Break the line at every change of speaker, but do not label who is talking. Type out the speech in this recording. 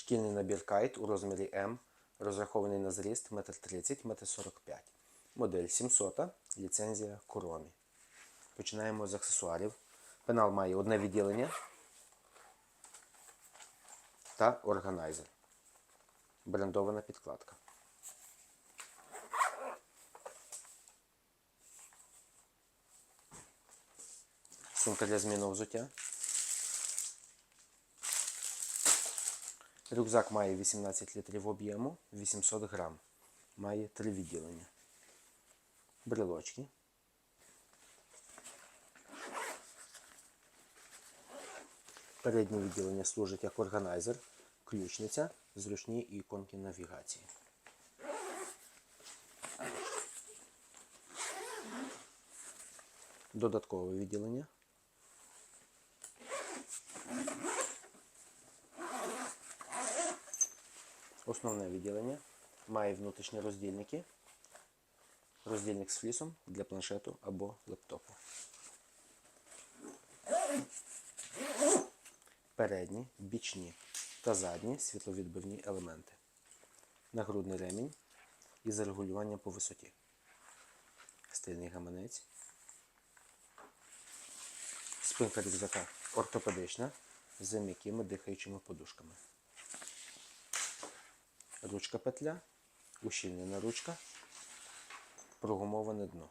Шкільний набір кайт у розмірі М, розрахований на зріст 1,30 м, 1,45 м. Модель 700, ліцензія Kuromi. Починаємо з аксесуарів. Пенал має одне відділення та органайзер. Брендована підкладка. Сумка для зміну взуття. Рюкзак має 18 літрів об'єму, 800 грам. Має три відділення. Брелочки. Переднє відділення служить як органайзер, ключниця, зручні іконки навігації. Додаткове відділення. Основне відділення має внутрішні роздільники, роздільник з флісом для планшету або лептопу. Передні, бічні та задні світловідбивні елементи. Нагрудний ремінь із регулюванням по висоті. Стильний гаманець. Спинка рюкзака ортопедична з м'якими дихаючими подушками. Ручка петля, ущільнена ручка, прогумоване дно.